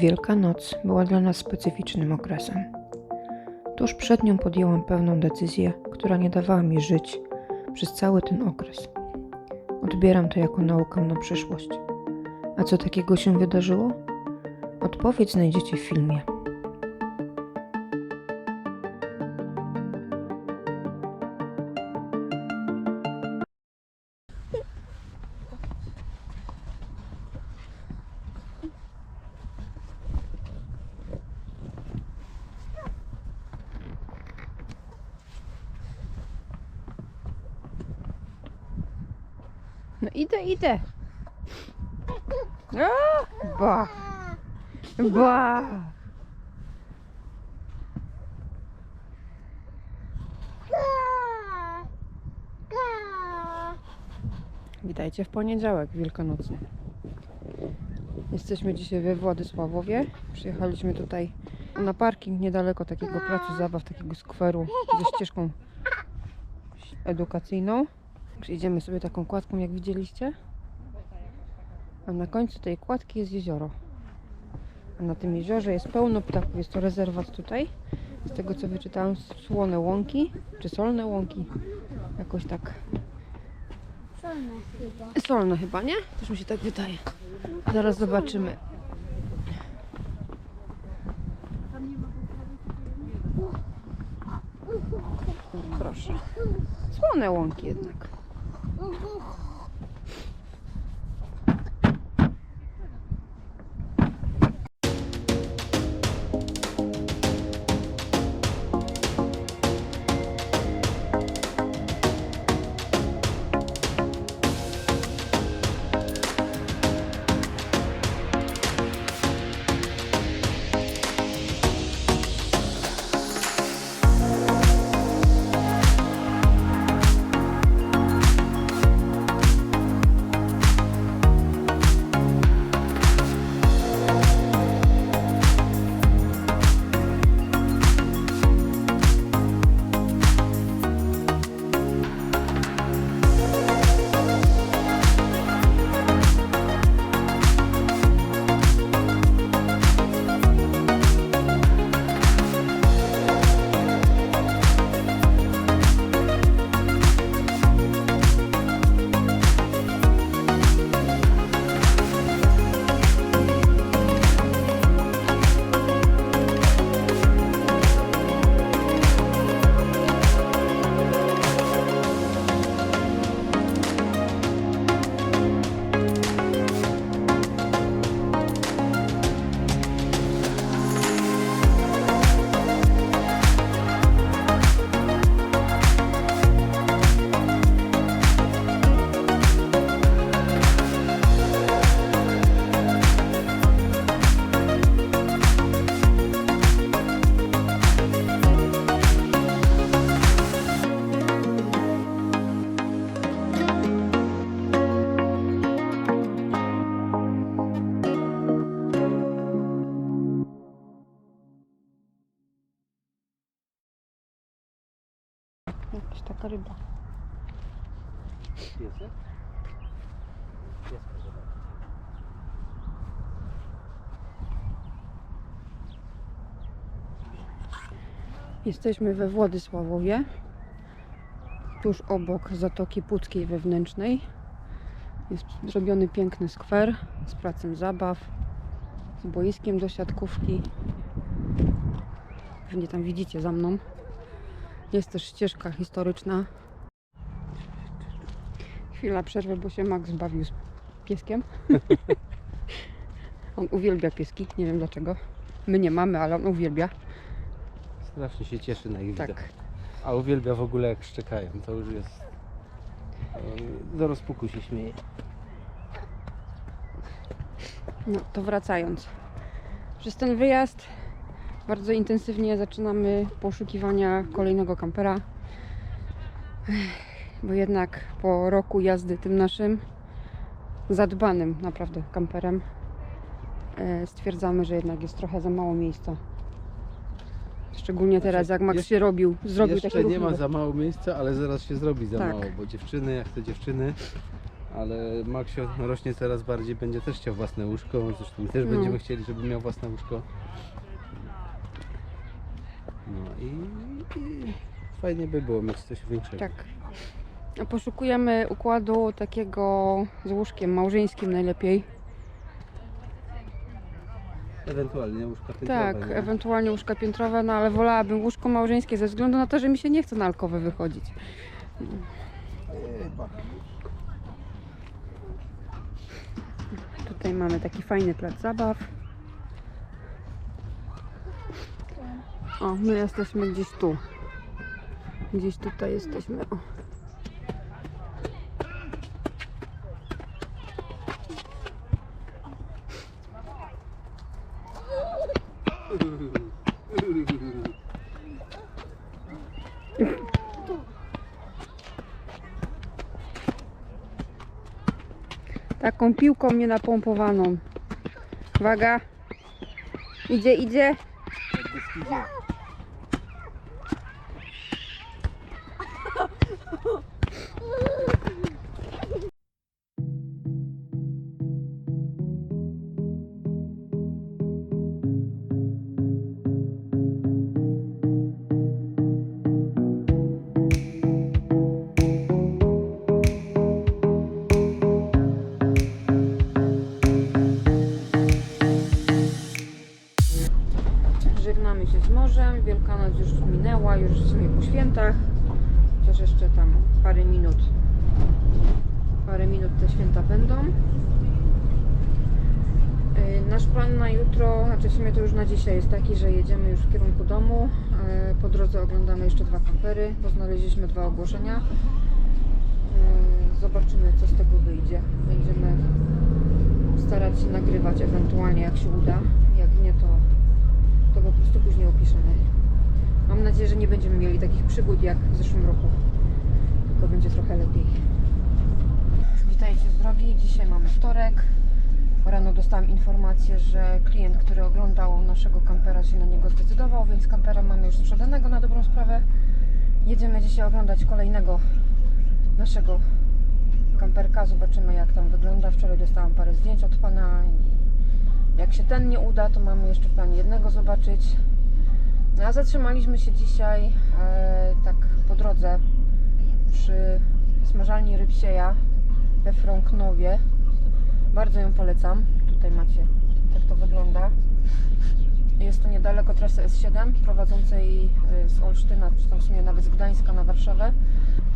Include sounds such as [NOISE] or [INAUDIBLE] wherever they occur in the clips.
Wielkanoc była dla nas specyficznym okresem. Tuż przed nią podjęłam pewną decyzję, która nie dawała mi żyć przez cały ten okres. Odbieram to jako naukę na przyszłość. A co takiego się wydarzyło? Odpowiedź znajdziecie w filmie. No idę, idę. A, ba. Ba. Witajcie w poniedziałek wielkanocny. Jesteśmy dzisiaj we Władysławowie. Przyjechaliśmy tutaj na parking niedaleko takiego placu zabaw, takiego skweru ze ścieżką edukacyjną. Przejdziemy sobie taką kładką, jak widzieliście. A na końcu tej kładki jest jezioro. A na tym jeziorze jest pełno ptaków. Jest to rezerwat tutaj. Z tego co wyczytałam, słone łąki, czy solne łąki. Jakoś tak. Solne chyba. Solne chyba, nie? Też mi się tak wydaje. Zaraz zobaczymy. Proszę. Słone łąki jednak. Ryba. Piesek? Jesteśmy we Władysławowie, tuż obok Zatoki Puckiej Wewnętrznej. Jest zrobiony piękny skwer z placem zabaw, z boiskiem do siatkówki. Pewnie tam widzicie za mną. Jest też ścieżka historyczna. Chwila przerwy, bo się Max bawił z pieskiem. [LAUGHS] on uwielbia pieski, nie wiem dlaczego. My nie mamy, ale on uwielbia. Strasznie się cieszy na ich Tak. widok. A uwielbia w ogóle jak szczekają. To już jest... e, Do rozpuku się śmieje. No to wracając. Przez ten wyjazd bardzo intensywnie zaczynamy poszukiwania kolejnego kampera. Bo jednak po roku jazdy tym naszym zadbanym naprawdę kamperem e, stwierdzamy, że jednak jest trochę za mało miejsca. Szczególnie teraz, jak Max jeszcze- się robił, zrobił Jeszcze taki nie ma za mało miejsca, ale zaraz się zrobi za Tak. mało, bo dziewczyny, jak te dziewczyny, Ale Maksio rośnie coraz bardziej, będzie też chciał własne łóżko, zresztą my też No. będziemy chcieli, żeby miał własne łóżko. No i, i fajnie by było mieć coś większego. Tak. Poszukujemy układu takiego z łóżkiem małżeńskim najlepiej. Ewentualnie łóżka piętrowe. Tak, nie? ewentualnie łóżka piętrowe, no ale wolałabym łóżko małżeńskie ze względu na to, że mi się nie chce na alkowy wychodzić. Tutaj mamy taki fajny plac zabaw. O, my jesteśmy gdzieś tu. Gdzieś tutaj jesteśmy. O. Taką piłką mnie napompowaną. Uwaga. Idzie, idzie. Żegnamy minęła, już w sumie po świętach. Chociaż jeszcze tam parę minut. Parę minut te święta będą. Yy, Nasz plan na jutro, znaczy w sumie to już na dzisiaj jest taki, że jedziemy już w kierunku domu. Yy, Po drodze oglądamy jeszcze dwa kampery, bo znaleźliśmy dwa ogłoszenia. Yy, Zobaczymy co z tego wyjdzie. Będziemy starać się nagrywać ewentualnie jak się uda. Jak nie to to po prostu później opiszemy. Mam nadzieję, że nie będziemy mieli takich przygód jak w zeszłym roku, tylko będzie trochę lepiej. Witajcie z drogi. Dzisiaj mamy wtorek. Rano dostałam informację, że klient, który oglądał naszego kampera się na niego zdecydował, więc kampera mamy już sprzedanego na dobrą sprawę. Jedziemy dzisiaj oglądać kolejnego naszego kamperka. Zobaczymy jak tam wygląda. Wczoraj dostałam parę zdjęć od pana i jak się ten nie uda, to mamy jeszcze w planie jednego zobaczyć. No, a zatrzymaliśmy się dzisiaj e, tak po drodze przy smażalni Rybsieja we Frąknowie. Bardzo ją polecam. Tutaj macie, jak to wygląda. Jest to niedaleko trasy S7 prowadzącej e, z Olsztyna, czy tam w sumie nawet z Gdańska na Warszawę.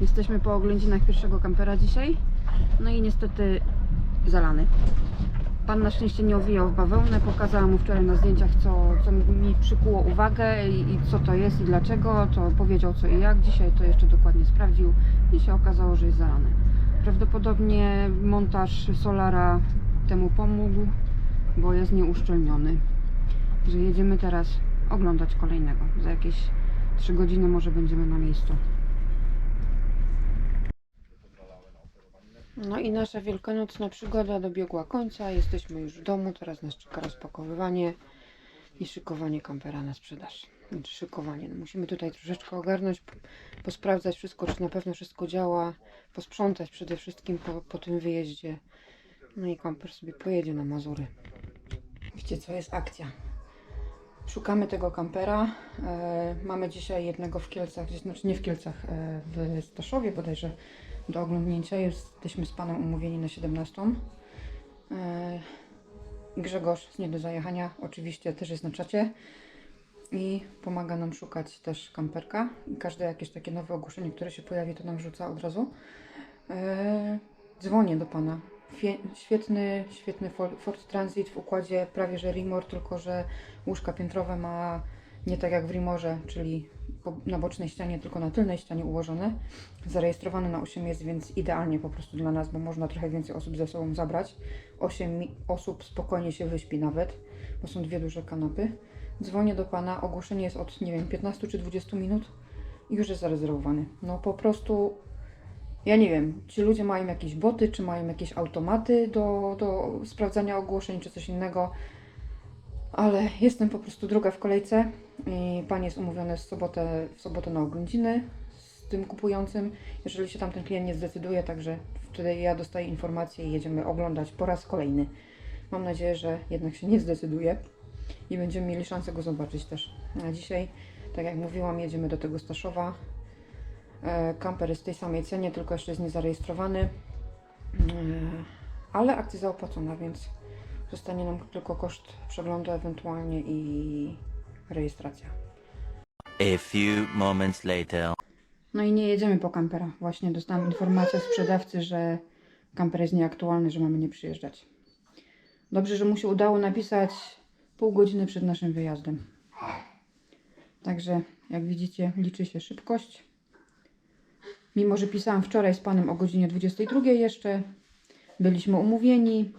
Jesteśmy po oględzinach pierwszego kampera dzisiaj. No i niestety zalany. Pan na szczęście nie owijał w bawełnę. Pokazałam mu wczoraj na zdjęciach, co, co mi przykuło uwagę i, i co to jest i dlaczego. To powiedział co i jak. Dzisiaj to jeszcze dokładnie sprawdził i się okazało, że jest zalany. Prawdopodobnie montaż solara temu pomógł, bo jest nieuszczelniony. Że jedziemy teraz oglądać kolejnego. Za jakieś 3 godziny może będziemy na miejscu. No i nasza wielkanocna przygoda dobiegła końca. Jesteśmy już w domu. Teraz nas czeka rozpakowywanie i szykowanie kampera na sprzedaż. Znaczy szykowanie. No musimy tutaj troszeczkę ogarnąć, posprawdzać wszystko, czy na pewno wszystko działa, posprzątać przede wszystkim po, po tym wyjeździe. No i kamper sobie pojedzie na Mazury. Wiecie co, jest akcja. Szukamy tego kampera. E, mamy dzisiaj jednego w Kielcach, znaczy nie w Kielcach, e, w Staszowie bodajże do oglądnięcia. Jesteśmy z Panem umówieni na 17. E, Grzegorz z Nie do Zajechania oczywiście też jest na czacie i pomaga nam szukać też kamperka. Każde jakieś takie nowe ogłoszenie, które się pojawi, to nam rzuca od razu. E, Dzwonię do Pana. Świetny, świetny Ford Transit w układzie prawie że Rimor, tylko że łóżka piętrowe ma nie tak jak w Rimorze, czyli na bocznej ścianie, tylko na tylnej ścianie ułożone. Zarejestrowany na 8 jest, więc idealnie po prostu dla nas, bo można trochę więcej osób ze sobą zabrać. 8 mi- osób spokojnie się wyśpi nawet, bo są dwie duże kanapy. Dzwonię do Pana, ogłoszenie jest od, nie wiem, 15 czy 20 minut i już jest zarezerwowany. No po prostu ja nie wiem, czy ludzie mają jakieś boty, czy mają jakieś automaty do, do sprawdzania ogłoszeń, czy coś innego, ale jestem po prostu druga w kolejce i pan jest umówiony w sobotę, w sobotę na oględziny z tym kupującym, jeżeli się tam ten klient nie zdecyduje, także wtedy ja dostaję informację i jedziemy oglądać po raz kolejny. Mam nadzieję, że jednak się nie zdecyduje i będziemy mieli szansę go zobaczyć też. A dzisiaj, tak jak mówiłam, jedziemy do tego Staszowa. E, Kamper jest w tej samej cenie, tylko jeszcze jest niezarejestrowany. E, Ale akcja zaopłacona, więc zostanie nam tylko koszt przeglądu ewentualnie i rejestracja. A few moments later. No i nie jedziemy po kampera. Właśnie dostałam informację od sprzedawcy, że kamper jest nieaktualny, że mamy nie przyjeżdżać. Dobrze, że mu się udało napisać pół godziny przed naszym wyjazdem. Także, jak widzicie, liczy się szybkość. Mimo, że pisałam wczoraj z panem o godzinie 22 jeszcze, byliśmy umówieni,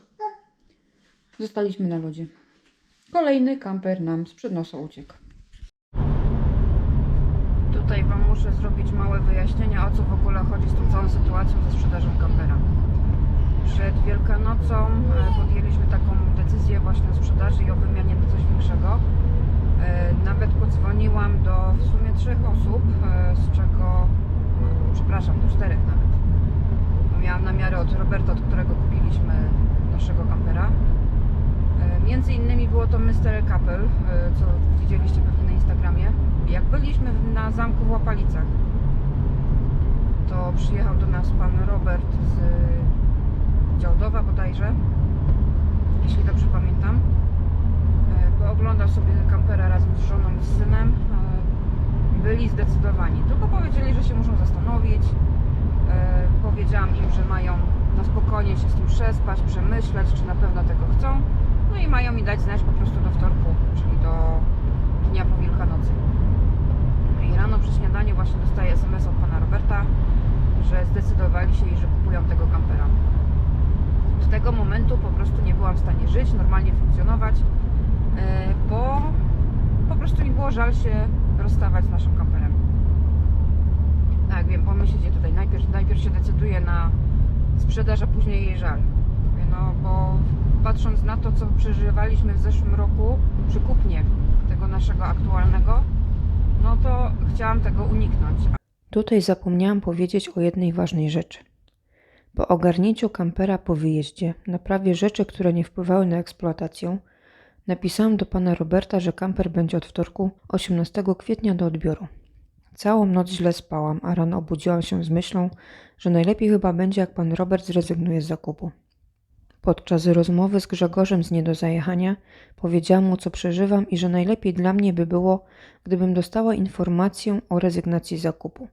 zostaliśmy na lodzie. Kolejny kamper nam sprzed nosa uciekł. Tutaj Wam muszę zrobić małe wyjaśnienie, o co w ogóle chodzi z tą całą sytuacją ze sprzedażą kampera. Przed Wielkanocą e, podjęliśmy taką decyzję właśnie o sprzedaży i o wymianie na coś większego. E, Nawet podzwoniłam do w sumie trzech osób, e, z czego, no, przepraszam, do czterech nawet. Miałam namiary od Roberta, od którego kupiliśmy naszego kampera. E, Między innymi było to Mr. Couple, co widzieliście pewnie na Instagramie. Jak byliśmy na zamku w Łapalicach, to przyjechał do nas pan Robert z Działdowa bodajże, jeśli dobrze pamiętam. E, Pooglądał sobie kampera razem z żoną i z synem. E, Byli zdecydowani, tylko powiedzieli, że się muszą zastanowić. Powiedziałam im, że mają na spokojnie się z tym przespać, przemyśleć, czy na pewno tego chcą. No i mają mi dać znać po prostu do wtorku, czyli do dnia po Wielkanocy. No I rano przy śniadaniu właśnie dostaję SMS od pana Roberta, że zdecydowali się i że kupują tego kampera. Od tego momentu po prostu nie byłam w stanie żyć, normalnie funkcjonować, e, bo po prostu mi było żal się rozstawać z naszym kamperem. Tak, wiem, pomyślicie tutaj, najpierw, najpierw się decyduje na sprzedaż, a później jej żal. No bo patrząc na to, co przeżywaliśmy w zeszłym roku przy kupnie tego naszego aktualnego, no to chciałam tego uniknąć. Tutaj zapomniałam powiedzieć o jednej ważnej rzeczy. Po ogarnięciu kampera po wyjeździe, naprawie rzeczy, które nie wpływały na eksploatację, napisałam do pana Roberta, że kamper będzie od wtorku 18 kwietnia do odbioru. Całą noc źle spałam, a rano obudziłam się z myślą, że najlepiej chyba będzie, jak pan Robert zrezygnuje z zakupu. Podczas rozmowy z Grzegorzem z Nie do zajechania powiedziałam mu, co przeżywam i że najlepiej dla mnie by było, gdybym dostała informację o rezygnacji zakupu.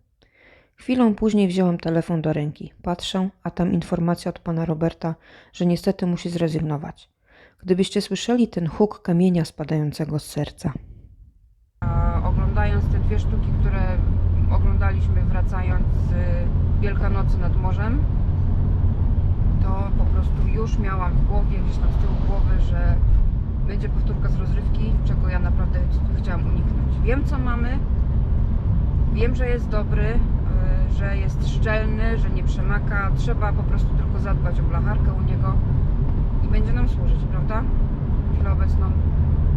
Chwilą później wziąłem telefon do ręki. Patrzę, a tam informacja od pana Roberta, że niestety musi zrezygnować. Gdybyście słyszeli ten huk kamienia spadającego z serca. Oglądając te dwie sztuki, które oglądaliśmy wracając z Wielkanocy nad morzem, to po prostu już miałam w głowie, gdzieś tam z tyłu głowy, że będzie powtórka z rozrywki, czego ja naprawdę ch- chciałam uniknąć. Wiem co mamy, wiem, że jest dobry, y, że jest szczelny, że nie przemaka. Trzeba po prostu tylko zadbać o blacharkę u niego i będzie nam służyć, prawda? Chwilę obecną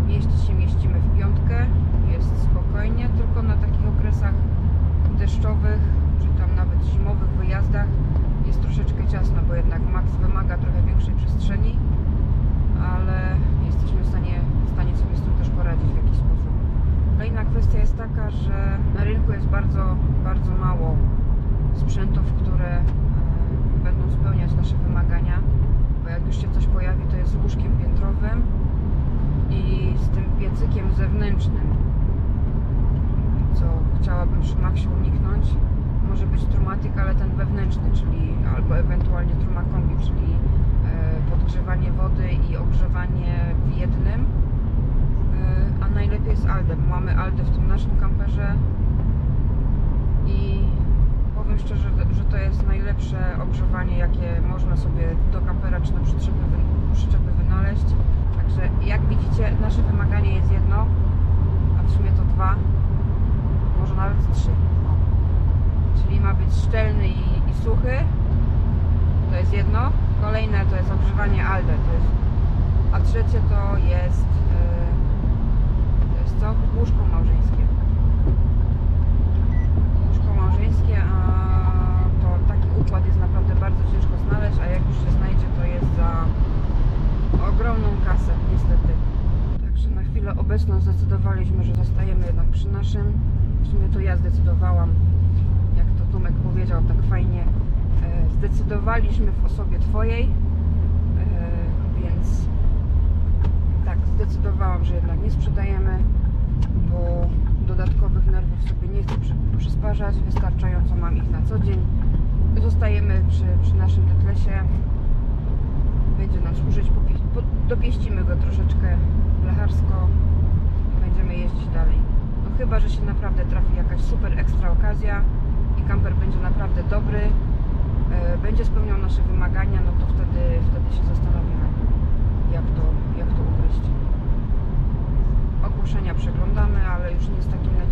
mieścić się mieścimy w piątkę, jest spokojnie, tylko na takich okresach deszczowych, czy tam nawet zimowych wyjazdach jest troszeczkę ciasno, bo jednak Max wymaga trochę większej przestrzeni, ale jesteśmy w stanie, w stanie sobie z tym też poradzić w jakiś sposób. Kolejna kwestia jest taka, że na rynku jest bardzo, bardzo mało sprzętów, które e, będą spełniać nasze wymagania, bo jak już się coś pojawi, to jest łóżkiem piętrowym, i z tym piecykiem zewnętrznym, co chciałabym przy Maxie uniknąć. Może być trumatyk, ale ten wewnętrzny, czyli albo ewentualnie trumakombi, czyli e, podgrzewanie wody i ogrzewanie w jednym. E, a najlepiej z Aldem. Mamy Aldę w tym naszym kamperze i powiem szczerze, że to jest najlepsze ogrzewanie, jakie można sobie do kampera czy do przyczepy, przyczepy wynaleźć. Także jak widzicie, nasze wymaganie jest jedno, a w sumie to dwa, może nawet trzy. Czyli ma być szczelny i, i suchy, to jest jedno. Kolejne to jest ogrzewanie ALDE, to jest, a trzecie to jest, yy, to jest co? Łóżko małżeńskie. Łóżko małżeńskie, obecną zdecydowaliśmy, że zostajemy jednak przy naszym. W sumie to ja zdecydowałam, jak to Tomek powiedział tak fajnie. E, zdecydowaliśmy w osobie Twojej, e, więc tak, zdecydowałam, że jednak nie sprzedajemy, bo dodatkowych nerwów sobie nie chcę przy, przysparzać. Wystarczająco mam ich na co dzień. Zostajemy przy, przy naszym detlesie. Będzie nam służyć, dopieścimy go troszeczkę blacharsko i będziemy jeździć dalej. No chyba, że się naprawdę trafi jakaś super ekstra okazja i kamper będzie naprawdę dobry, będzie spełniał nasze wymagania, no to wtedy, wtedy się zastanowimy, jak to, jak to ugryźć. Ogłoszenia przeglądamy, ale już nie z takim naciskiem,